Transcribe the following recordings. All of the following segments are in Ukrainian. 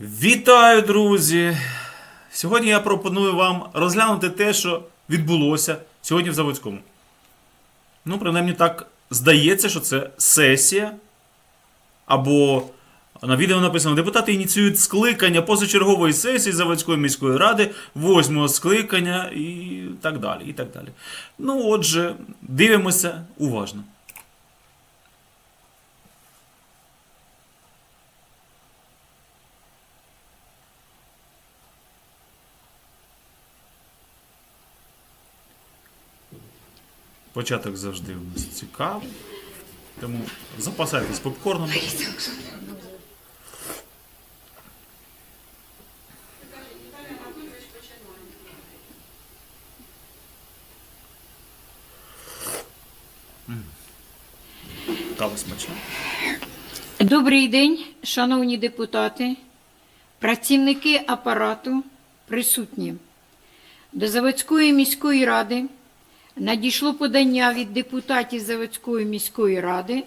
Вітаю, друзі! Сьогодні я пропоную вам розглянути те, що відбулося сьогодні в Заводському. Ну, принаймні так здається, що це сесія. Або на відео написано: депутати ініціюють скликання позачергової сесії Заводської міської ради, восьмого скликання і так далі. І так далі. Ну, отже, дивимося уважно. Початок завжди у нас цікавий. Тому запасайтесь попкорном. Кава смачна. Добрий день, шановні депутати, працівники апарату, присутні. До Заводської міської ради надійшло подання від депутатів Заводської міської ради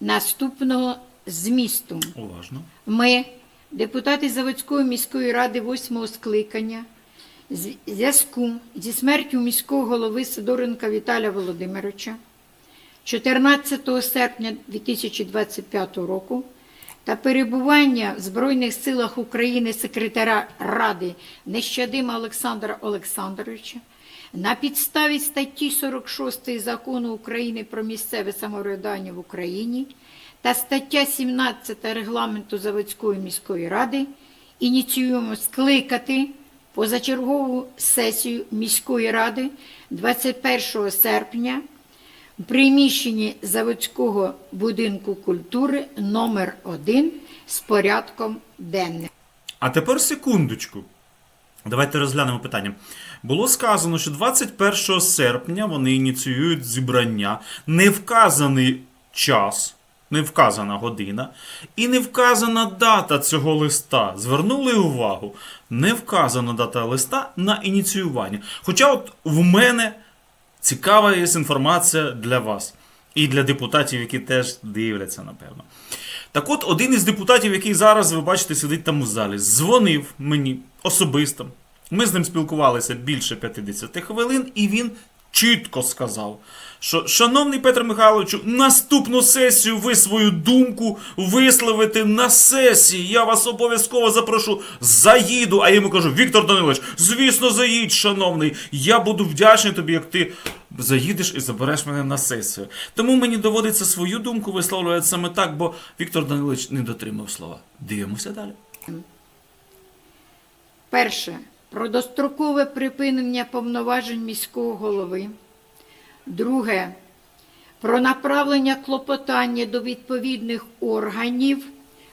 наступного змісту. Уважно. Ми, депутати Заводської міської ради 8 скликання, зв'язку зі смертю міського голови Сидоренка Віталія Володимировича 14 серпня 2025 року та перебування в Збройних силах України секретаря Ради Нещадима Олександра Олександровича на підставі статті 46 Закону України про місцеве самоврядування в Україні та стаття 17 Регламенту Заводської міської ради ініціюємо скликати позачергову сесію міської ради 21 серпня в приміщенні Заводського будинку культури номер 1 з порядком денним. А тепер секундочку. Давайте розглянемо питання. Було сказано, що 21 серпня вони ініціюють зібрання, не вказаний час, не вказана година і не вказана дата цього листа. Звернули увагу, не вказана дата листа на ініціювання. Хоча от в мене цікава є інформація для вас і для депутатів, які теж дивляться, напевно. Так от, один із депутатів, який зараз, ви бачите, сидить там у залі, дзвонив мені особисто. Ми з ним спілкувалися більше 50 хвилин, і він чітко сказав, що, шановний Петр Михайловичу, наступну сесію ви свою думку висловите на сесії. Я вас обов'язково запрошу. Заїду. А я йому кажу, Віктор Данилович, звісно, заїдь, шановний. Я буду вдячний тобі, як ти заїдеш і забереш мене на сесію. Тому мені доводиться свою думку висловлювати саме так, бо Віктор Данилович не дотримав слова. Дивимося далі. Перше. Про дострокове припинення повноважень міського голови. Друге. Про направлення клопотання до відповідних органів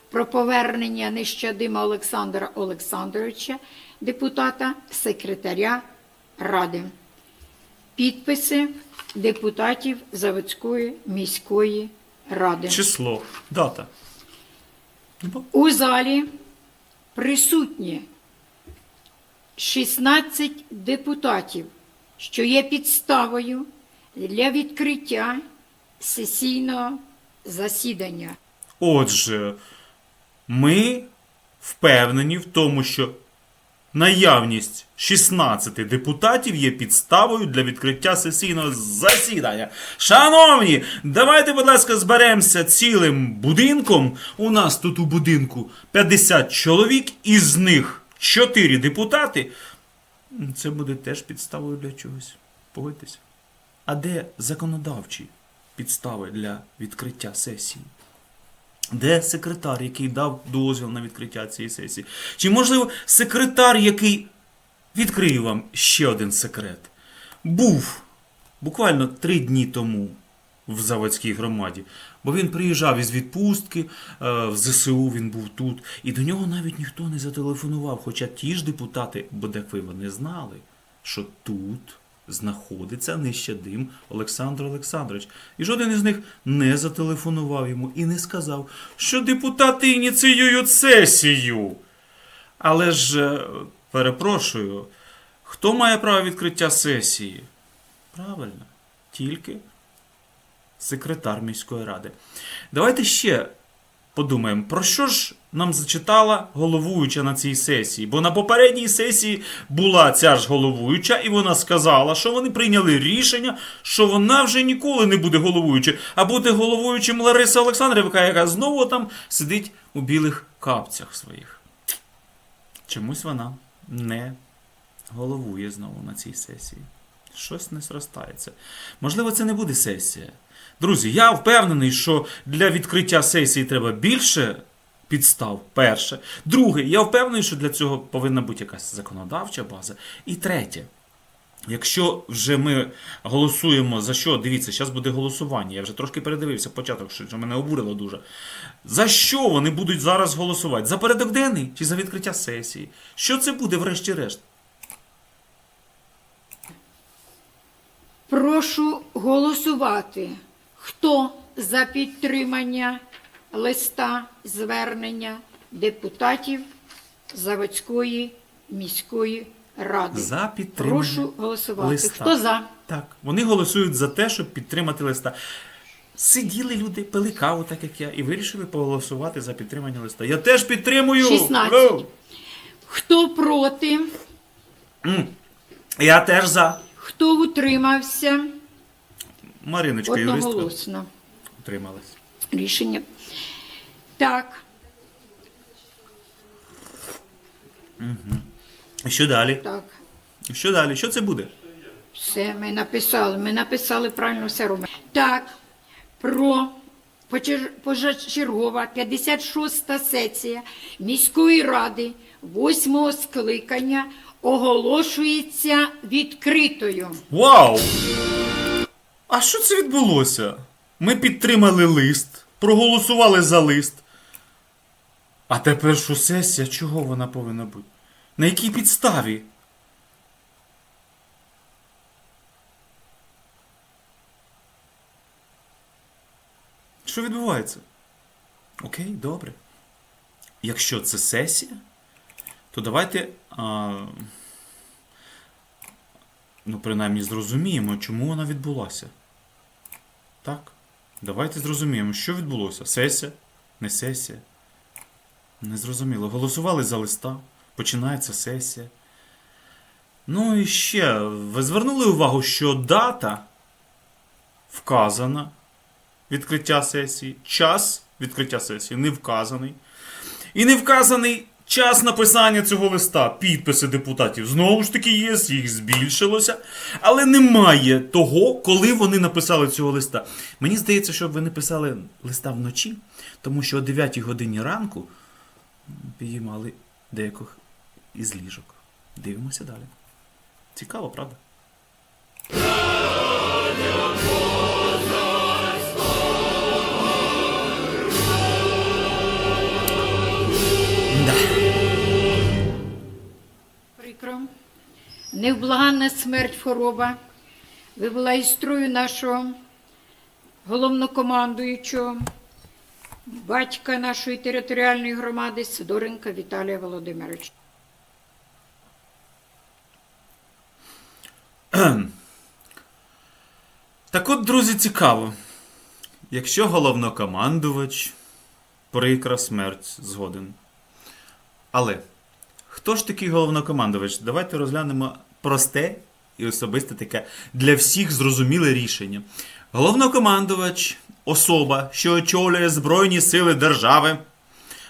про повернення нещадима Олександра Олександровича, депутата, секретаря Ради. Підписи депутатів Заводської міської ради. Число, дата. У залі присутні 16 депутатів, що є підставою для відкриття сесійного засідання. Отже, ми впевнені в тому, що наявність 16 депутатів є підставою для відкриття сесійного засідання. Шановні, давайте, будь ласка, зберемося цілим будинком. У нас тут у будинку 50 чоловік, із них 4 депутати. Це буде теж підставою для чогось. Погодьтеся. А де законодавчі підстави для відкриття сесії? Де секретар, який дав дозвіл на відкриття цієї сесії? Чи, можливо, секретар, який відкрию вам ще один секрет, був буквально три дні тому в Заводській громаді, бо він приїжджав із відпустки, е, в ЗСУ він був тут, і до нього навіть ніхто не зателефонував. Хоча ті ж депутати, бо так ви вони знали, що тут знаходиться нещадим Олександр Олександрович. І жоден із них не зателефонував йому і не сказав, що депутати ініціюють сесію. Але ж, е, перепрошую, хто має право відкриття сесії? Правильно, тільки секретар міської ради. Давайте ще подумаємо, про що ж нам зачитала головуюча на цій сесії. Бо на попередній сесії була ця ж головуюча, і вона сказала, що вони прийняли рішення, що вона вже ніколи не буде головуючою, а буде головуючим Лариса Олександрівка, яка знову там сидить у білих капцях своїх. Чомусь вона не головує знову на цій сесії. Щось не зростається. Можливо, це не буде сесія. Друзі, я впевнений, що для відкриття сесії треба більше підстав. Перше. Друге, я впевнений, що для цього повинна бути якась законодавча база. І третє. Якщо вже ми голосуємо за що, дивіться, зараз буде голосування. Я вже трошки передивився початок, що мене обурило дуже. За що вони будуть зараз голосувати? За порядок денний чи за відкриття сесії? Що це буде, врешті-решт? Прошу голосувати. Хто за підтримання листа звернення депутатів Заводської міської ради? За підтримання Прошу голосувати. листа. Хто за? Так, вони голосують за те, щоб підтримати листа. Сиділи люди, пили каву, так як я, і вирішили проголосувати за підтримання листа. Я теж підтримую. 16. Гоу! Хто проти? М. Я теж за. Хто утримався? Мариночка, юристка, Одноголосно. утрималась. Рішення. Так, І Що далі? так. Що далі? Що це буде? Все, ми написали. Ми написали правильно все робимо. Так, про позачергова 56-та сесія міської ради 8-го скликання оголошується відкритою. Вау! А що це відбулося? Ми підтримали лист, проголосували за лист. А тепер що сесія? Чого вона повинна бути? На якій підставі? Що відбувається? Окей, добре. Якщо це сесія, то давайте. А, ну, принаймні, зрозуміємо, чому вона відбулася. Так? Давайте зрозуміємо, що відбулося. Сесія, не сесія. Незрозуміло. Голосували за листа, починається сесія. Ну і ще, ви звернули увагу, що дата вказана відкриття сесії, час відкриття сесії не вказаний. І не вказаний час написання цього листа. Підписи депутатів знову ж таки є, їх збільшилося. Але немає того, коли вони написали цього листа. Мені здається, що ви написали листа вночі, тому що о 9 годині ранку підіймали деяких із ліжок. Дивимося далі. Цікаво, правда? Невблаганна смерть хвороба вивела із строю нашого головнокомандуючого, батька нашої територіальної громади Сидоренка Віталія Володимировича. Так от, друзі, цікаво. Якщо головнокомандувач, прикра смерть згоден. Але хто ж такий головнокомандувач? Давайте розглянемо просте і особисте таке для всіх зрозуміле рішення. Головнокомандувач особа, що очолює Збройні сили держави,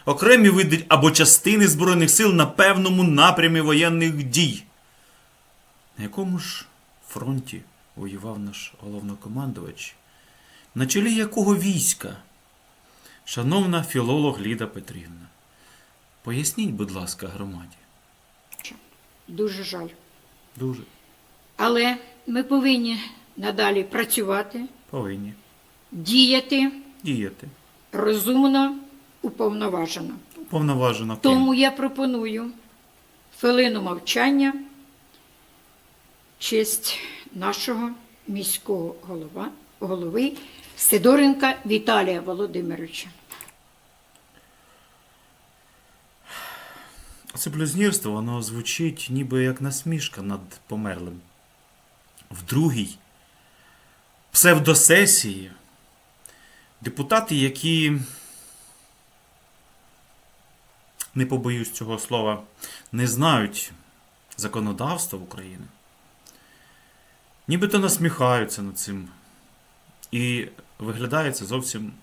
окремі види або частини Збройних сил на певному напрямі воєнних дій. На якому ж фронті воював наш головнокомандувач? На чолі якого війська? Шановна філолог Ліда Петрівна, поясніть, будь ласка, громаді. Дуже жаль. Дуже Але ми повинні надалі працювати, повинні діяти діяти. розумно, уповноважено. Повноважено ким? Тому я пропоную хвилину мовчання честь нашого міського голова, голови Сидоренка Віталія Володимировича. Це блюзнірство, воно звучить ніби як насмішка над померлим. В другій псевдосесії депутати, які не побоюсь цього слова, не знають законодавства України, нібито насміхаються над цим. І виглядає це зовсім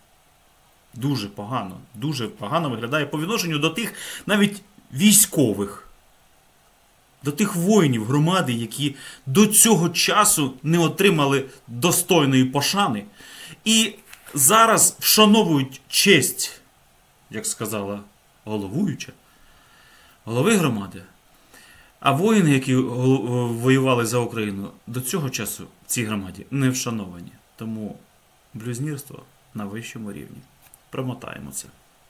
дуже погано. Дуже погано виглядає по відношенню до тих навіть військових, до тих воїнів громади, які до цього часу не отримали достойної пошани. І зараз вшановують честь, як сказала головуюча, голови громади. А воїни, які воювали за Україну, до цього часу в цій громаді не вшановані. Тому блюзнірство на вищому рівні. Промотаємо це.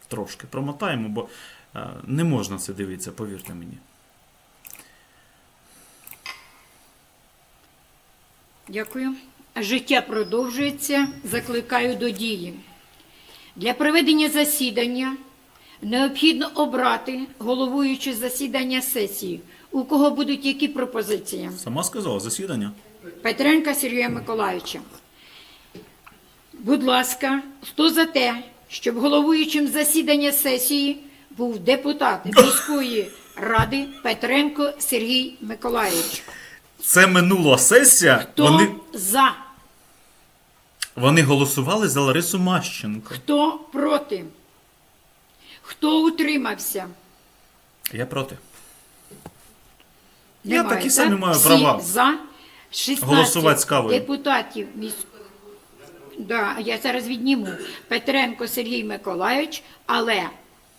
Трошки промотаємо, бо е, не можна це дивитися, повірте мені. Дякую. Життя продовжується. Закликаю до дії. Для проведення засідання необхідно обрати головуючу засідання сесії. У кого будуть які пропозиції? Сама сказала, засідання. Петренка Сергія Миколаївича. Будь ласка, хто за те, щоб головуючим засідання сесії був депутат міської ради Петренко Сергій Миколаївич? Це минула сесія. Хто Вони, за? вони голосували за Ларису Мащенко. Хто проти? Хто утримався? Я проти. Немає, такі так? самі маю Всі права. За 16 Голосувати з кавою. депутатів міс... Да, я зараз відніму. Петренко Сергій Миколайович, але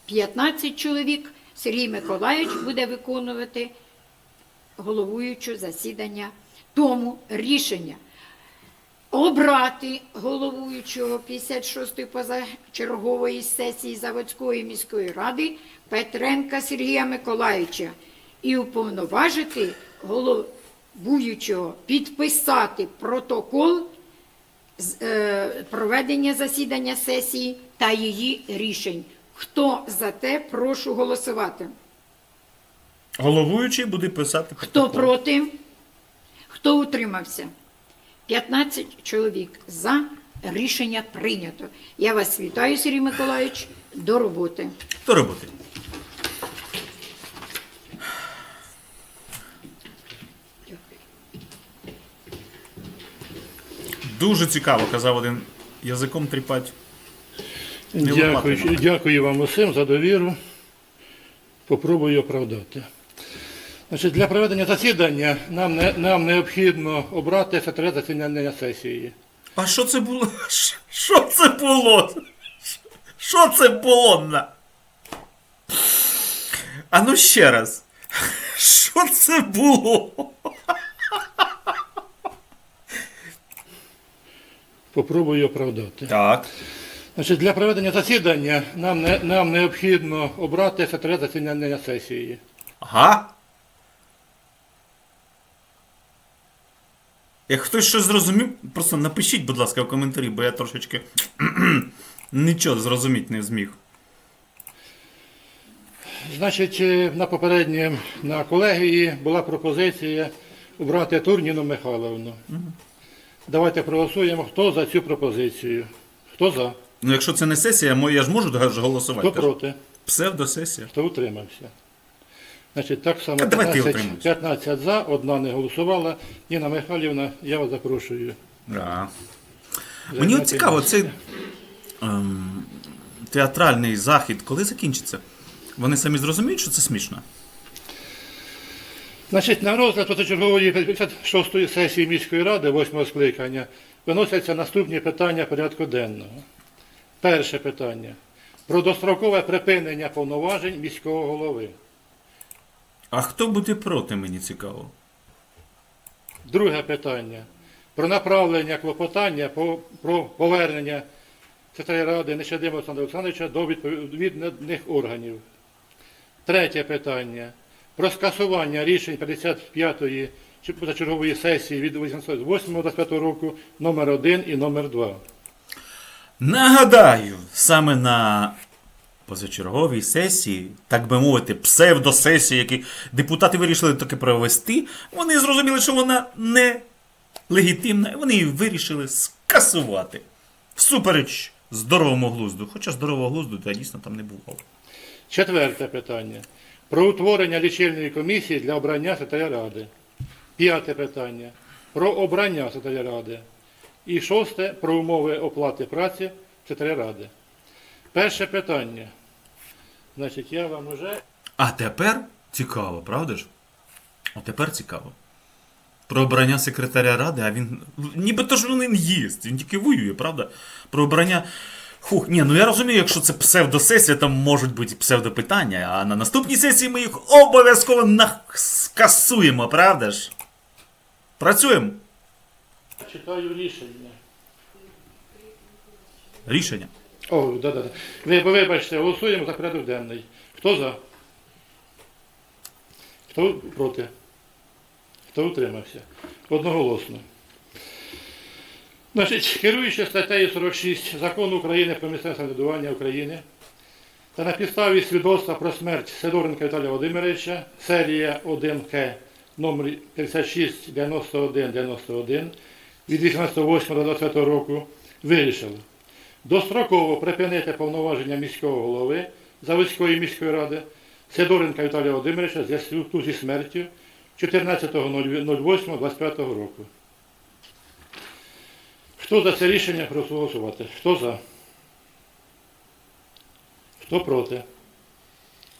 15 чоловік Сергій Миколайович буде виконувати головуючу засідання. Тому рішення обрати головуючого 56-ї позачергової сесії Заводської міської ради Петренка Сергія Миколаївича і уповноважити головуючого підписати протокол е, проведення засідання сесії та її рішень. Хто за те, прошу голосувати. Головуючий буде писати Хто протокол. проти? Хто утримався? 15 чоловік за. Рішення прийнято. Я вас вітаю, Сергій Миколаївич. До роботи. До роботи. Дуже цікаво, казав один язиком тріпать. Не Дякую, дякую вам усім за довіру. Попробую оправдати. Значить, для проведення засідання нам, не, нам необхідно обрати секретаря засідання сесії. А що це було? Що це було? Що це було? А ну ще раз. Що це було? Попробую оправдати. Так. Значить, для проведення засідання нам, не, нам необхідно обрати секретаря засідання сесії. Ага. Як хтось щось зрозумів, просто напишіть, будь ласка, в коментарі, бо я трошечки нічого зрозуміти не зміг. Значить, е, на попередньому на колегії була пропозиція обрати Турніну Михайловну. Давайте проголосуємо, хто за цю пропозицію. Хто за? Ну, якщо це не сесія, я ж можу голосувати. Хто проти? Псевдосесія. Хто утримався? Значить, так само Та давайте 15, 15 за, одна не голосувала. Ніна Михайлівна, я вас запрошую. Да. Мені от цікаво, цей ем, театральний захід коли закінчиться? Вони самі зрозуміють, що це смішно? Значить, на розгляд позачергової 56-ї сесії міської ради, 8-го скликання, виносяться наступні питання порядку денного. Перше питання. Про дострокове припинення повноважень міського голови. А хто буде проти, мені цікаво? Друге питання. Про направлення клопотання по, про повернення секретаря ради Нещадима Олександра Олександровича до відповідних органів. Третє питання. Про скасування рішень 55-ї позачергової сесії від 8.25 року номер 1 і номер 2. Нагадаю, саме на позачерговій сесії, так би мовити, псевдосесії, які депутати вирішили таки провести, вони зрозуміли, що вона не легітимна, і вони її вирішили скасувати. Всупереч здоровому глузду. Хоча здорового глузду та дійсно там не було. Четверте питання. Про утворення лічильної комісії для обрання секретаря ради. П'яте питання. Про обрання секретаря ради. І шосте про умови оплати праці секретаря ради. Перше питання. Значить, я вам уже А тепер цікаво, правда ж? А тепер цікаво. Про обрання секретаря ради, а він. Нібито ж він є, він тільки воює, правда? Про обрання. Хух, ні, ну я розумію, якщо це псевдосесія, там можуть бути псевдопитання, а на наступній сесії ми їх обов'язково скасуємо, правда ж? Працюємо. Читаю рішення. Рішення. О, да, да, да. Ви вибачте, голосуємо за порядок денний. Хто за? Хто проти? Хто утримався? Одноголосно. Значить, керуючи статтею 46 Закону України про місцеве самоврядування України та на підставі свідоцтва про смерть Сидоренка Віталія Володимировича, серія 1К номер 569191 від 18.08 до 20 року вирішили достроково припинити повноваження міського голови Заводської міської ради Сидоренка Віталія Володимировича зв'язку зі смертю 14.08.25 року. Хто за це рішення прошу голосувати? Хто за? Хто проти?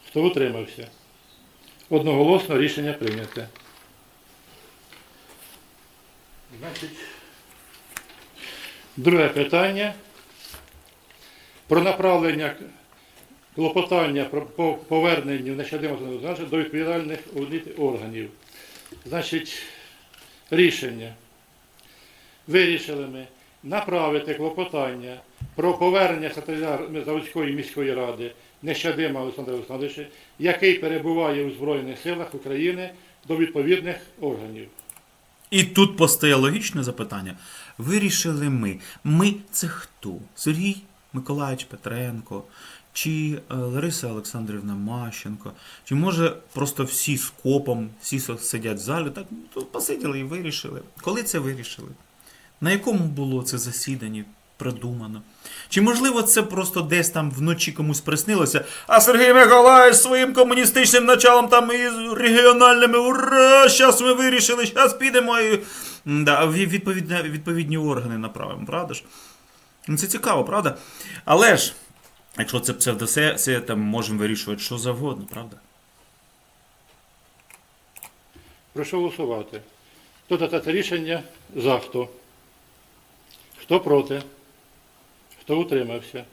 Хто утримався? Одноголосно рішення прийняте. Значить, друге питання про направлення клопотання по поверненню значить, до відповідальних органів. Значить, рішення. Вирішили ми направити клопотання про повернення Заводської міської ради Нещадима Олександра Олександровича, який перебуває у Збройних силах України до відповідних органів. І тут постає логічне запитання. Вирішили ми. Ми це хто? Сергій Миколаївич Петренко, чи е, Лариса Олександрівна Мащенко, чи може просто всі з копом, всі сидять в залі, так ну, посиділи і вирішили. Коли це вирішили? На якому було це засідання придумано? Чи можливо це просто десь там вночі комусь приснилося, а Сергій Миколаївич своїм комуністичним началом там і регіональними ура! Щас ми вирішили, щас підемо і да, ві- відповідне, відповідні органи направимо, правда ж? Ну, Це цікаво, правда? Але ж, якщо це псевдосесія, там можемо вирішувати що завгодно, правда? Прошу голосувати. Хто за рішення? За хто? Хто проти? Хто утримався?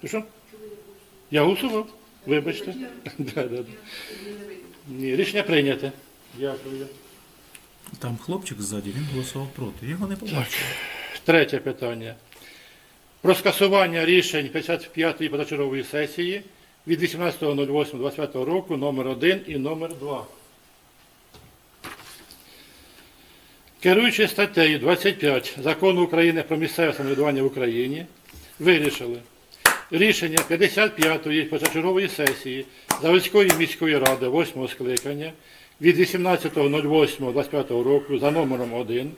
Ти що? Я голосував. Вибачте. Да, да, да. Ні, рішення прийняте. Дякую. Там хлопчик ззаді, він голосував проти. Його не побачив. Третє питання. Про скасування рішень 55-ї позачергової сесії від 18.08.25 року номер 1 і номер 2. Керуючи статтею 25 Закону України про місцеве самоврядування в Україні, вирішили рішення 55-ї позачергової сесії Заводської міської ради 8 скликання від 18.08.25 року за номером 1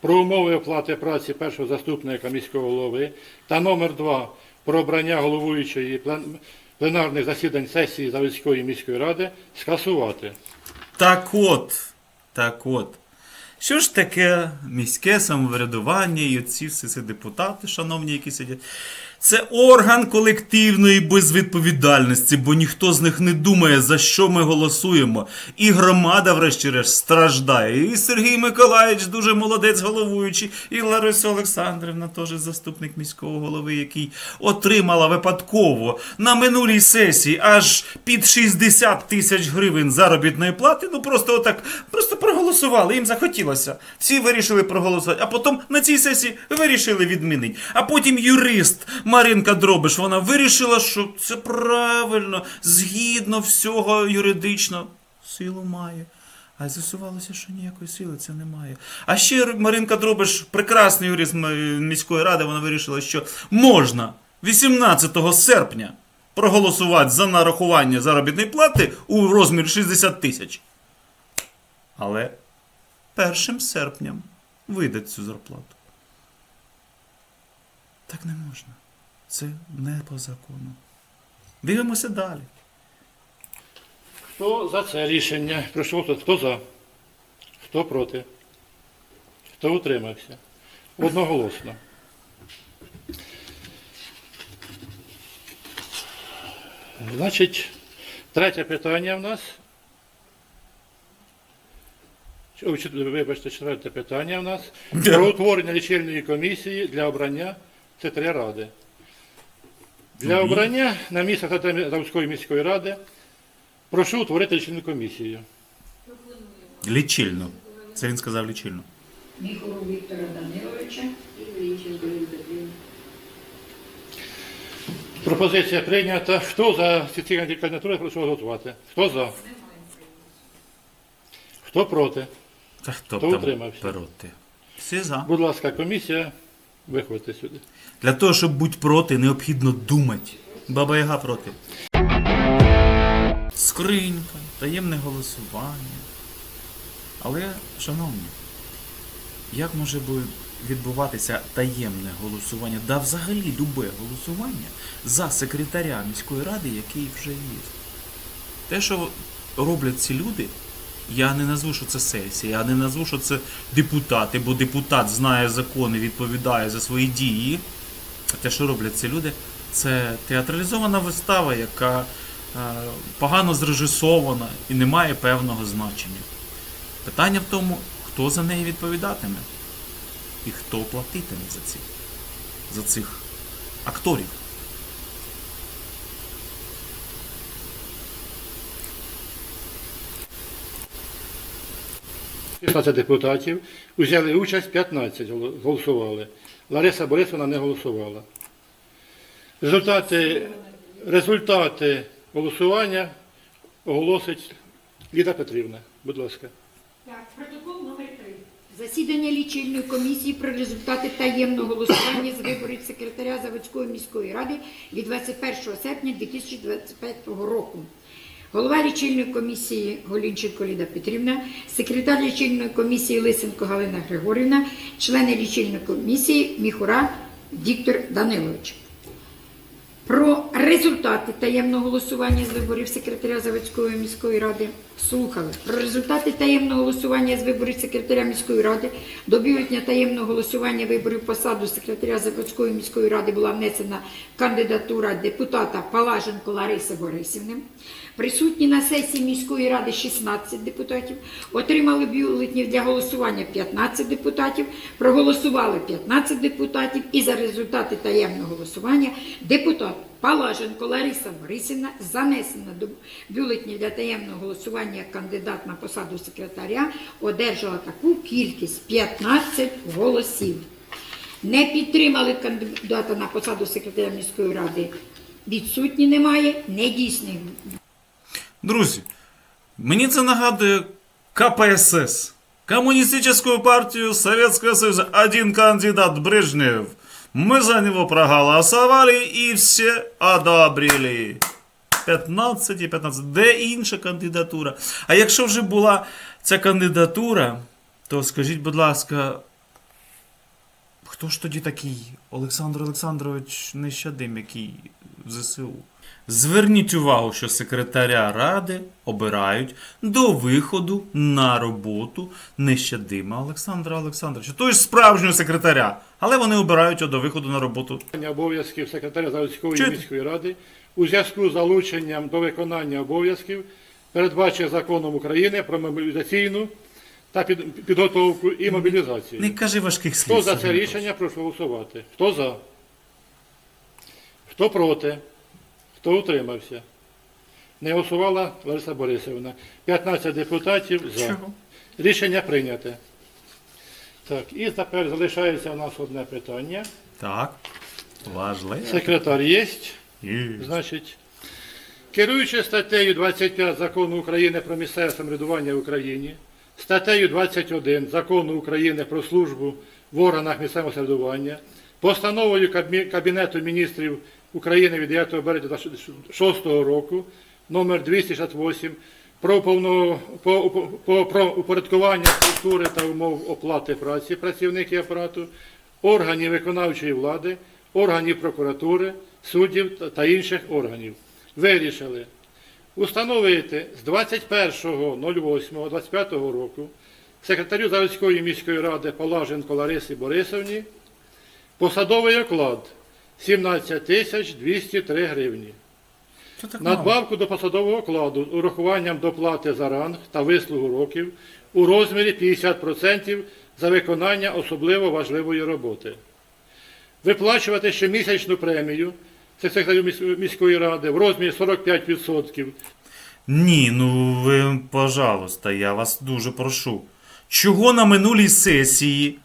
про умови оплати праці першого заступника міського голови та номер 2 про обрання головуючої пленарних засідань сесії Заводської міської ради скасувати. Так от, так от. Що ж таке міське самоврядування і ці всі депутати, шановні, які сидять? Це орган колективної безвідповідальності, бо ніхто з них не думає, за що ми голосуємо. І громада, врешті-решт, страждає. І Сергій Миколаївич дуже молодець головуючий, і Лариса Олександрівна, теж заступник міського голови, який отримала випадково на минулій сесії аж під 60 тисяч гривень заробітної плати. Ну просто отак, просто проголосували. Їм захотілося. Всі вирішили проголосувати. А потім на цій сесії вирішили відмінити. А потім юрист Маринка Дробиш, вона вирішила, що це правильно, згідно всього юридично. Силу має. А з'ясувалося, що ніякої сили це немає. А ще Маринка Дробиш, прекрасний юрист міської ради, вона вирішила, що можна 18 серпня проголосувати за нарахування заробітної плати у розмірі 60 тисяч. Але першим серпням видать цю зарплату. Так не можна. Це не по закону. Дивимося далі. Хто за це рішення? Пройшов тут. Хто за? Хто проти? Хто утримався? Одноголосно. Значить, третє питання в нас. Вибачте, четверте питання в нас. Про утворення лічильної комісії для обрання секретаря ради. Для обрання на місце секретаря міської ради прошу утворити лічильну комісію. Лічильно. Це він сказав лічильно. Міхуру Віктора Даниловича. Пропозиція прийнята. Хто за ці кандидатури, прошу голосувати. Хто за? Хто проти? Та хто, Хто там утримався? проти? Всі за. Будь ласка, комісія, виходьте сюди. Для того, щоб бути проти, необхідно думати. Баба Яга проти. Скринька, таємне голосування. Але, шановні, як може би відбуватися таємне голосування, да взагалі любе голосування за секретаря міської ради, який вже є? Те, що роблять ці люди, я не назву, що це сесія, я не назву, що це депутати, бо депутат знає закони, відповідає за свої дії. А те, що роблять ці люди, це театралізована вистава, яка е, погано зрежисована і не має певного значення. Питання в тому, хто за неї відповідатиме і хто платитиме за цих, за цих акторів. – 16 депутатів. Взяли участь 15 голосували. Лариса Борисовна не голосувала. Результати, результати голосування оголосить Ліда Петрівна. Будь ласка. Так, протокол номер 3. Засідання лічильної комісії про результати таємного голосування з виборів секретаря Заводської міської ради від 21 серпня 2025 року. Голова лічильної комісії Голінченко Ліда Петрівна, секретар лічильної комісії Лисенко Галина Григорівна, члени лічильної комісії Міхура Віктор Данилович. Про результати таємного голосування з виборів секретаря Заводської міської ради. Слухали. Про результати таємного голосування з виборів секретаря міської ради. До бюлетня таємного голосування виборів посаду секретаря Заводської міської ради була внесена кандидатура депутата Палаженко Лариси Борисівни. Присутні на сесії міської ради 16 депутатів, отримали бюлетнів для голосування 15 депутатів, проголосували 15 депутатів. І за результати таємного голосування депутат Палаженко Лариса Борисівна занесена до бюлетнів для таємного голосування як кандидат на посаду секретаря, одержала таку кількість 15 голосів. Не підтримали кандидата на посаду секретаря міської ради. Відсутні немає, недійсних Друзі, мені це нагадує КПСС. Коммунистическую партию Советского Союза. Один кандидат Брежнев. Мы за него проголосовали и все одобрили. 15 і 15. Де інша кандидатура? А якщо вже була ця кандидатура, то скажіть, будь ласка, хто ж тоді такий Олександр Олександрович Нещадим, який в ЗСУ? Зверніть увагу, що секретаря ради обирають до виходу на роботу Нещадима Олександра Олександровича. Той ж справжнього секретаря, але вони обирають його до виходу на роботу. Обов'язків секретаря Заводської міської ради у зв'язку з залученням до виконання обов'язків, передбачених законом України про мобілізаційну та під- підготовку і мобілізацію. Не кажи важких слів. Хто за це рішення, прошу голосувати. Хто за? Хто проти? Хто утримався? Не голосувала Лариса Борисівна. 15 депутатів за. Чого? Рішення прийняте. Так, і тепер залишається у нас одне питання. Так. Важливо. Секретар є. Є. Значить, керуючи статтею 25 закону України про місцеве самоврядування в Україні, статтею 21 закону України про службу в органах місцевого самоврядування, постановою Кабінету міністрів України від 9 березня 2006 року, номер 268, про, повно, по, по, про упорядкування структури та умов оплати праці працівників апарату, органів виконавчої влади, органів прокуратури, суддів та- інших органів. вирішили установити з 21.08.25 року секретарю Заводської міської ради Полаженко Ларисі Борисовні посадовий оклад 17 тисяч 203 гривні. Надбавку до посадового окладу з урахуванням доплати за ранг та вислугу років у розмірі 50% за виконання особливо важливої роботи. Виплачувати щомісячну премію це секретарю міської ради в розмірі 45% Ні, ну ви, пожалуйста, я вас дуже прошу. Чого на минулій сесії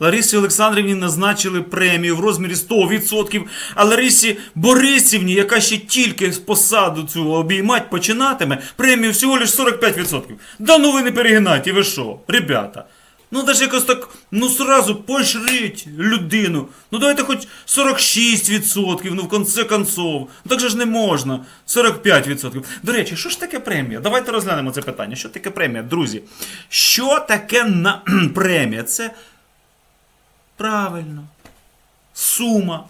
Ларисі Олександрівні назначили премію в розмірі 100%, а Ларисі Борисівні, яка ще тільки з посаду цю обіймать починатиме, премію всього лиш 45%. Да ну ви не перегинайте, ви що, ребята? Ну, даже якось так, ну сразу поощрить людину. Ну давайте хоч 46%, ну в конце концов. Ну так же ж не можна. 45%. До речі, що ж таке премія? Давайте розглянемо це питання. Що таке премія, друзі? Що таке на... премія? Це правильно. Сума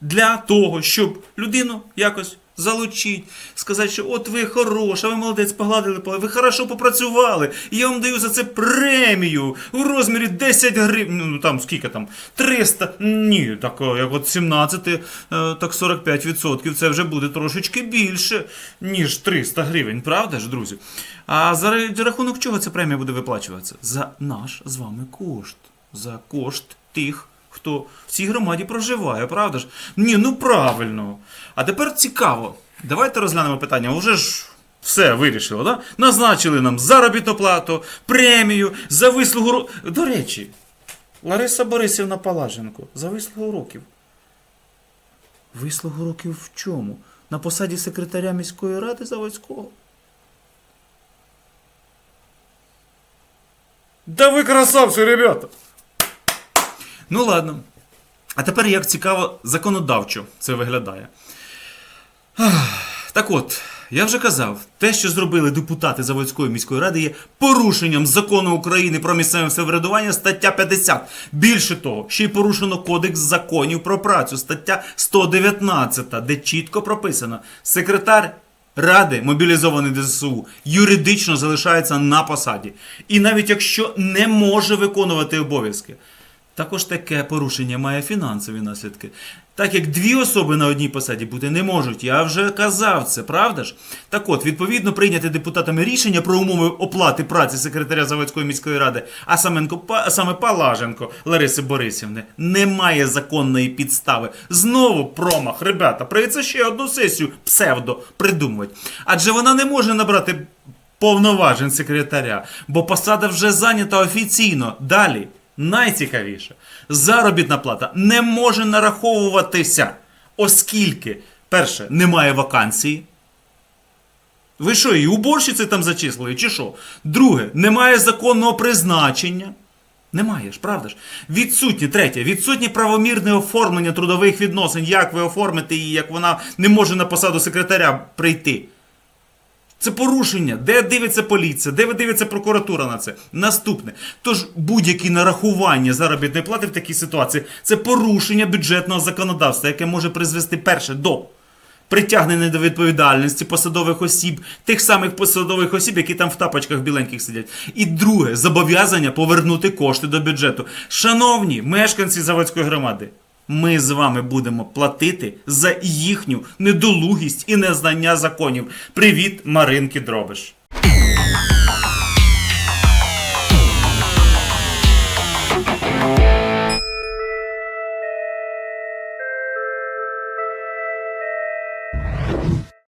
для того, щоб людину якось залучити, сказати, що от ви хороша, ви молодець, погладили, по- ви хорошо попрацювали, і я вам даю за це премію у розмірі 10 гривень, ну там скільки там, 300, ні, так як от 17, е, так 45%, це вже буде трошечки більше, ніж 300 гривень, правда ж, друзі? А за рахунок чого ця премія буде виплачуватися? За наш з вами кошт, за кошт тих, хто в цій громаді проживає, правда ж? Ні, ну правильно. А тепер цікаво. Давайте розглянемо питання. Уже ж все вирішило, да? Назначили нам заробітну плату, премію за вислугу До речі, Лариса Борисівна Палаженко за вислугу років. Вислугу років в чому? На посаді секретаря міської ради Заводського. Да ви красавці, ребята! Ну ладно. А тепер як цікаво законодавчо це виглядає. Так от, я вже казав, те, що зробили депутати Заводської міської ради, є порушенням закону України про місцеве самоврядування стаття 50. Більше того, ще й порушено Кодекс законів про працю, стаття 119, де чітко прописано: секретар Ради, мобілізований ДСУ, юридично залишається на посаді. І навіть якщо не може виконувати обов'язки, також таке порушення має фінансові наслідки. Так як дві особи на одній посаді бути не можуть, я вже казав це, правда ж? Так от, відповідно, прийняти депутатами рішення про умови оплати праці секретаря Заводської міської ради, а Саменко, саме Палаженко Лариси Борисівни, немає законної підстави. Знову промах, ребята, прийдеться ще одну сесію псевдо придумувати. Адже вона не може набрати повноважень секретаря, бо посада вже зайнята офіційно. Далі. Найцікавіше, заробітна плата не може нараховуватися, оскільки, перше, немає вакансії. Ви що, і уборщиці там зачислили, чи що? Друге, немає законного призначення. Немає ж, правда ж? Відсутні, третє, відсутнє правомірне оформлення трудових відносин. Як ви оформите її, як вона не може на посаду секретаря прийти? Це порушення. Де дивиться поліція, де дивиться прокуратура на це? Наступне. Тож будь-які нарахування заробітної плати в такій ситуації це порушення бюджетного законодавства, яке може призвести перше до притягнення до відповідальності посадових осіб, тих самих посадових осіб, які там в тапочках біленьких сидять. І друге зобов'язання повернути кошти до бюджету. Шановні мешканці заводської громади. Ми з вами будемо платити за їхню недолугість і незнання законів. Привіт, Маринки Дробиш.